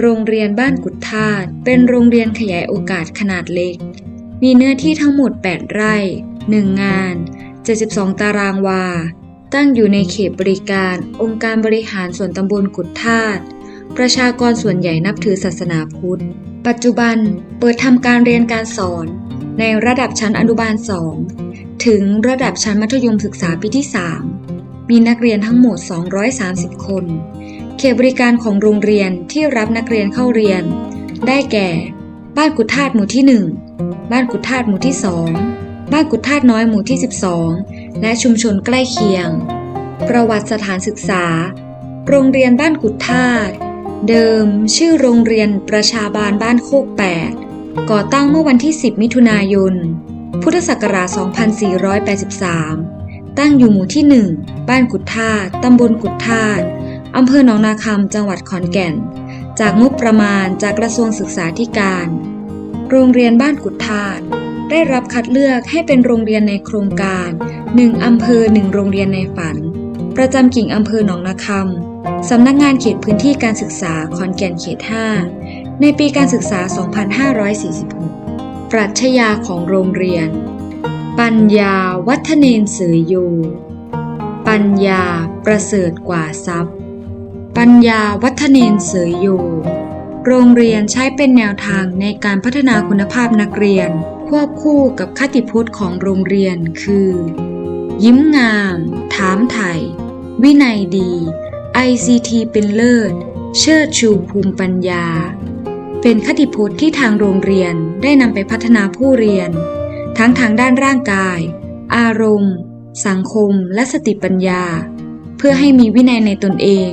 โรงเรียนบ้านกุดทาดเป็นโรงเรียนขยายโอกาสขนาดเล็ก มีเนื้อที่ทั้งหมด 8 ไร่ 1 งาน 72 ตารางวา ตั้งอยู่ในเขตบริการ องค์การบริหารส่วนตำบลกุดทาดประชากรส่วนใหญ่นับถือศาสนาพุทธ ปัจจุบันเปิดทำการเรียนการสอน ในระดับชั้นอนุบาล 2 ถึงระดับชั้นมัธยมศึกษาปีที่ 3 มีนักเรียนทั้งหมด 230 คน ตบริการของโรงเรียนที่รับนักเรียนเข้าเรียน ได้แก่ บ้านกุดทาดหมู่ที่ 1 บ้านกุดทาดหมู่ที่ 2 บ้านกุดทาดน้อยหมู่ที่ 12 และชุมชนใกล้เคียง ประวัติสถานศึกษา โรงเรียนบ้านกุดทาดเดิม ชื่อโรงเรียนประชาบาลบ้านโคก 8 ก่อตั้งเมื่อวันที่ 10 มิถุนายน พุทธศักราช 2483 ตั้งอยู่หมู่ที่ 1 บ้านกุดทาดตำบลกุดทาด อำเภอหนองนาคำจังหวัดขอนแก่น จากงบประมาณจากกระทรวงศึกษาธิการ โรงเรียนบ้านกุดทาดได้รับคัดเลือกให้เป็นโรงเรียนในโครงการ 1 อำเภอ 1 โรงเรียนในฝัน ประจำกิ่งอำเภอหนองนาคำสำนักงานเขตพื้นที่การศึกษาขอนแก่นเขต 5 ในปีการศึกษา 2546 ปรัชญาของโรงเรียน ปัญญาวัฒเนนเสยโยปัญญาประเสริฐกว่าทรัพย์ ปัญญาวัฒเนนเสยโย โรงเรียนใช้เป็นแนวทางในการพัฒนาคุณภาพนักเรียน ควบคู่กับคติพจน์ของโรงเรียนคือ ยิ้มงาม ถามไถ่วินัยดี ICT เป็นเลิศ เชิดชูภูมิปัญญา เป็นคติพจน์ที่ทางโรงเรียนได้นำไปพัฒนาผู้เรียน ทั้งทางด้านร่างกาย อารมณ์ สังคม และสติปัญญา เพื่อให้มีวินัยในตนเอง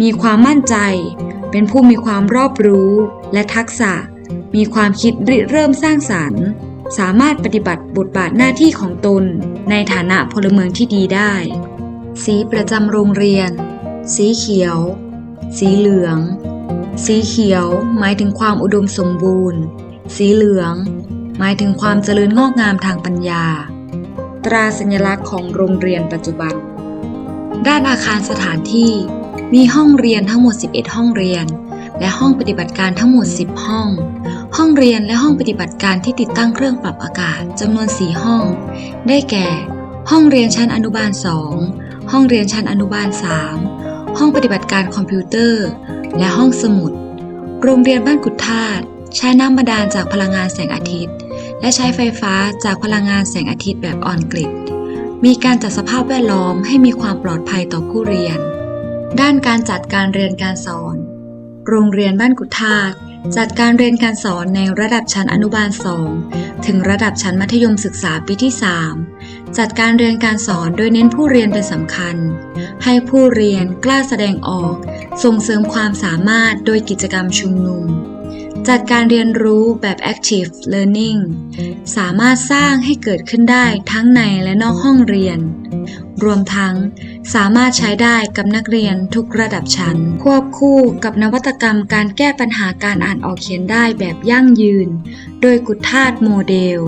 มีความมั่นใจ เป็นผู้มีความรอบรู้ และทักษะ มีความคิดริเริ่มสร้างสรรค์ สามารถปฏิบัติบทบาทหน้าที่ของตน ในฐานะพลเมืองที่ดีได้ สีประจำโรงเรียน สีเขียว สีเหลือง สีเขียวหมายถึงความอุดมสมบูรณ์ สีเหลือง หมายถึงความเจริญงอกงามทางปัญญา ตราสัญลักษณ์ของโรงเรียนปัจจุบันด้านอาคารสถานที่ มีห้องเรียนทั้งหมด 11 ห้องเรียน และห้องปฏิบัติการทั้งหมด 10 ห้อง ห้องเรียนและห้องปฏิบัติการที่ติดตั้งเครื่องปรับอากาศจำนวน 4 ห้อง ได้แก่ ห้องเรียนชั้นอนุบาล 2 ห้องเรียนชั้นอนุบาล 3 ห้องปฏิบัติการคอมพิวเตอร์ และห้องสมุด โรงเรียนบ้านกุดทาดใช้น้ำบาดาลจากพลังงานแสงอาทิตย์ และใช้ไฟฟ้าจากพลังงานแสงอาทิตย์แบบออนกริดมีการจัดสภาพแวดล้อมให้มีความปลอดภัยต่อผู้เรียน ด้านการจัดการเรียนการสอน โรงเรียนบ้านกุทาดจัดการเรียนการสอนในระดับชั้นอนุบาล 2 ถึงระดับชั้นมัธยมศึกษาปีที่ 3 จัดการเรียนการสอนโดยเน้นผู้เรียนเป็นสำคัญ ให้ผู้เรียนกล้าแสดงออก ส่งเสริมความสามารถโดยกิจกรรมชุมนุม จัดการเรียนรู้แบบ active learning สามารถสร้างให้เกิดขึ้นได้ทั้งในและนอกห้องเรียน รวมทั้ง สามารถใช้ได้กับนักเรียนทุกระดับชั้น ควบคู่กับนวัตกรรมการแก้ปัญหาการอ่านออกเขียนได้แบบยั่งยืน โดยกุฏธาตุโมเดล